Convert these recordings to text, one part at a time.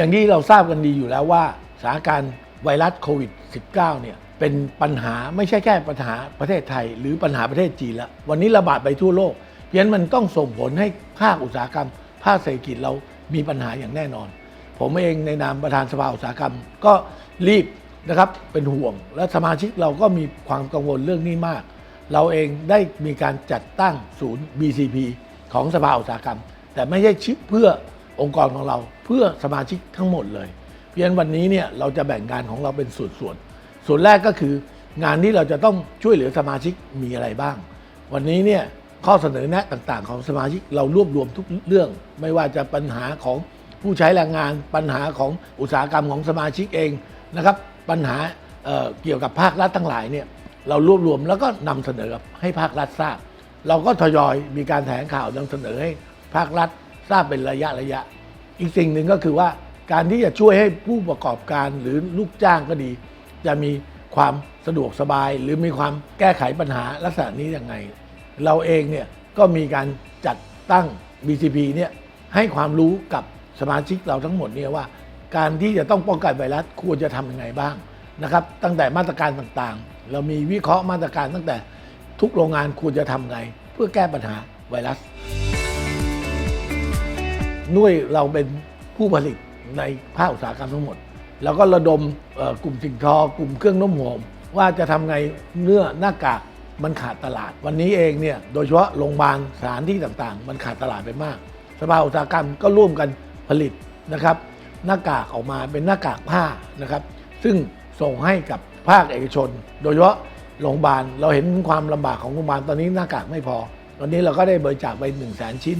อย่างที่เราทราบกันดีอยู่แล้วว่าสถานการณ์ไวรัสโควิด -19 เนี่ยเป็นปัญหาไม่ใช่แค่ปัญหาประเทศไทย หรือปัญหาประเทศจีนแล้ววันนี้ระบาดไปทั่วโลก เพราะฉะนั้นมันต้องส่งผลให้ภาคอุตสาหกรรม ภาคเศรษฐกิจเรามีปัญหาอย่างแน่นอน ผมเองในนามประธานสภาอุตสาหกรรมก็รีบนะครับเป็นห่วง และสมาชิกเราก็มีความกังวลเรื่องนี้มาก เราเองได้มีการจัดตั้งศูนย์ BCP ของสภาอุตสาหกรรม แต่ไม่ใช่ชิเพื่อ องค์กรของเราเพื่อสมาชิกทั้งหมดเลย เพราะฉะนั้นวันนี้เนี่ยเราจะแบ่งงานของเราเป็นส่วนๆส่วนแรกก็คืองานที่เราจะต้องช่วยเหลือสมาชิกมีอะไรบ้าง วันนี้เนี่ยข้อเสนอแนะต่างๆ ของสมาชิกเรารวบรวมทุกเรื่อง ไม่ว่าจะปัญหาของผู้ใช้แรงงาน ปัญหาของอุตสาหกรรมของสมาชิกเองนะครับ ปัญหาเเกี่ยวกับภาครัฐทั้งหลายเนี่ยเรารวบรวมแล้วก็นำเสนอให้ภาครัฐทราบ เราก็ทยอยมีการแถลงข่าวนำเสนอให้ภาครัฐ ทราบเป็นระยะระยะ อีกสิ่งหนึ่งก็คือว่าการที่จะช่วยให้ผู้ประกอบการหรือลูกจ้างก็ดี จะมีความสะดวกสบาย หรือมีความแก้ไขปัญหาลักษณะนี้ยังไง เราเองเนี่ยก็มีการจัดตั้ง BCP เนี่ยให้ความรู้กับสมาชิกเราทั้งหมดเนี่ยว่า การที่จะต้องป้องกันไวรัสควรจะทำยังไงบ้างนะครับ ตั้งแต่มาตรการต่างๆ เรามีวิเคราะห์มาตรการตั้งแต่ทุกโรงงานควรจะทำไง เพื่อแก้ปัญหาไวรัส ด้วยเราเป็นผู้ผลิตในภาคอุตสาหกรรมทั้งหมด แล้วก็ระดมกลุ่มสิ่งทอกลุ่มเครื่องนุ่มหอมว่าจะทำไงเนื้อหน้ากากมันขาดตลาด วันนี้เองเนี่ยโดยเฉพาะโรงพยาบาลสถานที่ต่างๆ มันขาดตลาดไปมาก สภาอุตสาหกรรมก็ร่วมกันผลิตนะครับ หน้ากากออกมาเป็นหน้ากากผ้านะครับ ซึ่งส่งให้กับภาคเอกชน โดยเฉพาะโรงพยาบาลเราเห็นความลำบากของโรงพยาบาลตอนนี้หน้ากากไม่พอ ตอนนี้เราก็ได้บริจาคไป1 0 0 0 0แสนชิ้น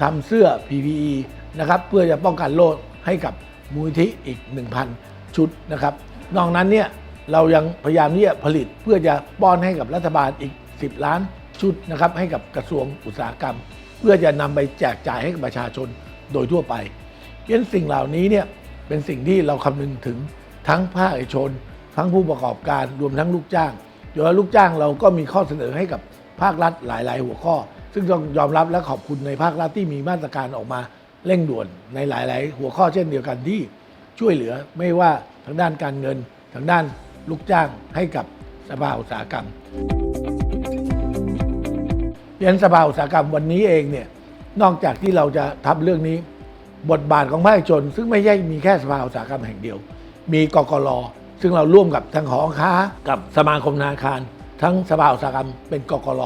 ทำเสื้อ PPE นะครับเพื่อจะป้องกันโรคให้กับมูลนิธิอีก 1,000 ชุดนะครับ นอกนั้นเนี่ยเรายังพยายามที่จะผลิตเพื่อจะป้อนให้กับรัฐบาลอีก 10 ล้านชุดนะครับให้กับกระทรวงอุตสาหกรรม เพื่อจะนำไปแจกจ่ายให้กับประชาชนโดยทั่วไปเพราะฉะนั้นสิ่งเหล่านี้เนี่ยเป็นสิ่งที่เราคำนึงถึงทั้งภาคเอกชน ทั้งผู้ประกอบการรวมทั้งลูกจ้างโดยเฉพาะลูกจ้างเราก็มีข้อเสนอให้กับภาครัฐหลาย ๆ หัวข้อ ซึ่งต้องยอมรับและขอบคุณในภาครัฐที่มีมาตรการออกมาเร่งด่วนในหลาย ๆ หัวข้อเช่นเดียวกันที่ช่วยเหลือไม่ว่าทางด้านการเงิน ทางด้านลูกจ้างให้กับสภาอุตสาหกรรมเพราะฉะนั้นสภาอุตสาหกรรมวันนี้เองเนี่ยนอกจากที่เราจะทำเรื่องนี้ บทบาทของภาคเอกชน ซึ่งไม่ใช่มีแค่สภาอุตสาหกรรมแห่งเดียว มีกกรซึ่งเราร่วมกับทางหอค้า กับสมาคมธนาคาร ทั้งสภาอุตสาหกรรมเป็นกกร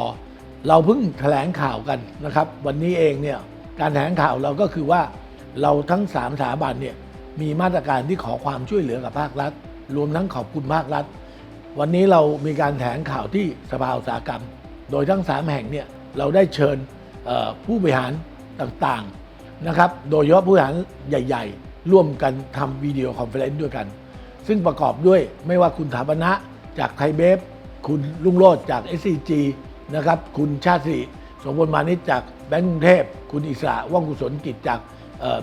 เราเพิ่งแถลงข่าวกันนะครับ วันนี้เองเนี่ยการแถลงข่าวเราก็คือว่าเราทั้งสามสถาบันเนี่ยมีมาตรการที่ขอความช่วยเหลือกับภาครัฐ รวมทั้งขอบคุณภาครัฐ วันนี้เรามีการแถลงข่าวที่สภาอุตสาหกรรม โดยทั้ง 3 แห่งเนี่ยเราได้เชิญผู้บริหารต่างๆนะครับ โดยเฉพาะผู้บริหารใหญ่ ๆ ร่วมกันทำวิดีโอคอนเฟอเรนซ์ด้วยกัน ซึ่งประกอบด้วยไม่ว่าคุณถาปณะจากไทยเบฟคุณลุงโรจน์จาก SCG นะครับ คุณชาติสิริสมบูรณ์มานิชจากแบงก์กรุงเทพ คุณอิสระว่องกุศลกิจจาก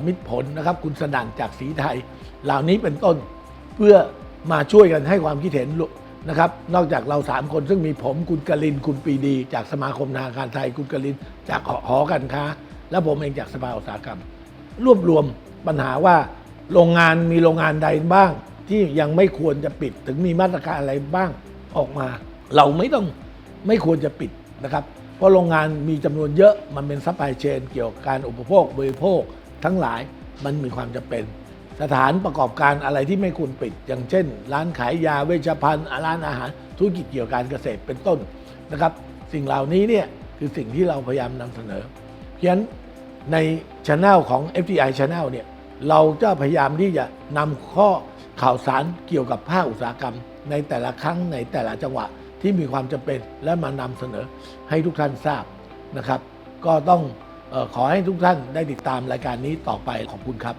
มิตรผลนะครับ คุณสนั่นจากสีไทย เหล่านี้เป็นต้นเพื่อมาช่วยกันให้ความคิดเห็นนะครับ นอกจากเราสามคนซึ่งมีผมคุณกลิน คุณปีดี จากสมาคมธนาคารไทย คุณกลิน จากหอการค้า และผมเองจากสภาอุตสาหกรรม รวบรวมปัญหาว่าโรงงานมีโรงงานใดบ้าง ที่ยังไม่ควรจะปิดถึงมีมาตรการอะไรบ้างออกมา เราไม่ต้อง ไม่ควรจะปิดนะครับ เพราะโรงงานมีจำนวนเยอะมันเป็นซัพพลายเชนเกี่ยวกับการอุปโภคบริโภคทั้งหลายมันมีความจำเป็น สถานประกอบการอะไรที่ไม่ควรปิด อย่างเช่น ร้านขายยาเวชภัณฑ์ร้านอาหารธุรกิจเกี่ยวกับการเกษตรเป็นต้นนะครับ สิ่งเหล่านี้เนี่ยคือสิ่งที่เราพยายามนำเสนอ เพราะฉะนั้นในช anel ของ FTI Channel เนี่ยเราจะพยายามที่จะนำข้อข่าวสารเกี่ยวกับภาคอุตสาหกรรม ในแต่ละครั้งในแต่ละจังหวะ ที่มีความจำเป็นและมานำเสนอให้ทุกท่านทราบนะครับ ก็ต้องออขอให้ทุกท่านได้ติดตามรายการนี้ต่อไปขอบคุณครับ